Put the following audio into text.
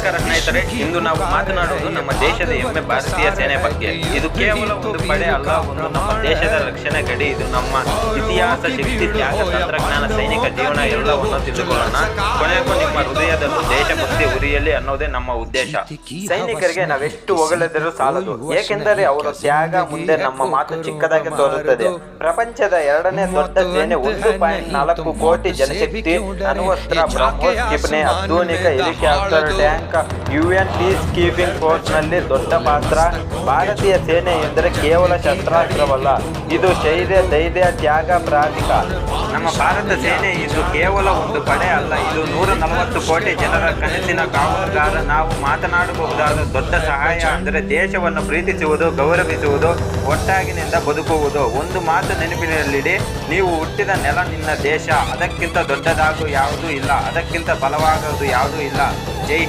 ನಮಸ್ಕಾರ ಸ್ನೇಹಿತರೆ, ಇಂದು ನಾವು ಮಾತನಾಡುವುದು ನಮ್ಮ ದೇಶದ ಹೆಮ್ಮೆ ಭಾರತೀಯ ಸೇನೆ ಬಗ್ಗೆ. ಇದು ಕೇವಲ ಒಂದು ಪಡೆ ಅಲ್ಲ, ಒಂದು ನಮ್ಮ ದೇಶದ ರಕ್ಷಣೆ ಗಡಿ. ಇದು ನಮ್ಮ ಇತಿಹಾಸ, ಶಕ್ತಿ, ತ್ಯಾಗ, ತಂತ್ರಜ್ಞಾನ, ಸೈನಿಕ ಜೀವನ ಎಲ್ಲವನ್ನು ಹೃದಯದಲ್ಲೂ ದೇಶಭಕ್ತಿ ಅನ್ನೋದೇ ನಮ್ಮ ಉದ್ದೇಶ. ಸೈನಿಕರಿಗೆ ನಾವೆಷ್ಟು ಹೊಗಳಿದರೂ ಸಾಲದು. ಏಕೆಂದರೆ ಅವರ ತ್ಯಾಗ ಮುಂದೆ ನಮ್ಮ ಮಾತು ಚಿಕ್ಕದಾಗಿ ತೋರುತ್ತದೆ. ಪ್ರಪಂಚದ ಎರಡನೇ ದೊಡ್ಡ ಸೇನೆ ಒಂದು ಪಾಯಿಂಟ್ ನಾಲ್ಕು ಕೋಟಿ ಜನಶಕ್ತಿ ಅಣ್ವಸ್ತ್ರ ಬ್ರಹ್ಮೋಸ್ ಕ್ಷಿಪಣಿ ಆಧುನಿಕ helicopter tank UN piece keeping ಫೋರ್ಸ್ನಲ್ಲಿ ದೊಡ್ಡ ಪಾತ್ರ. ಭಾರತೀಯ ಸೇನೆ ಎಂದರೆ ಕೇವಲ ಶಸ್ತ್ರಾಸ್ತ್ರವಲ್ಲ. ಇದು ಶೈರ್ಯ ಧೈರ್ಯ ತ್ಯಾಗ ಪ್ರಾಧಿಕ. ನಮ್ಮ ಭಾರತ ಸೇನೆ ಇದು ಕೇವಲ ಒಂದು ಪಡೆ ಅಲ್ಲ. ಇದು ನೂರ ನಲವತ್ತು ಕೋಟಿ ಜನರ ಕನಸಿನ ಕಾವಲುಗಾರ ನಾವು ಮಾತನಾಡಬಹುದಾದ ದೊಡ್ಡ ಸಹಾಯ ಅಂದರೆ ದೇಶವನ್ನು ಪ್ರೀತಿಸುವುದು, ಗೌರವಿಸುವುದು ಒಟ್ಟಾಗಿನಿಂದ ಬದುಕುವುದು. ಒಂದು ಮಾತು ನೆನಪಿನಲ್ಲಿಡಿ, ನೀವು ಹುಟ್ಟಿದ ನೆಲ ನಿನ್ನ ದೇಶ. ಅದಕ್ಕಿಂತ ದೊಡ್ಡದಾಗೂ ಯಾವುದೂ ಇಲ್ಲ. ಅದಕ್ಕಿಂತ ಬಲವಾಗೋದು ಯಾವುದೂ ಇಲ್ಲ. ಜೈ.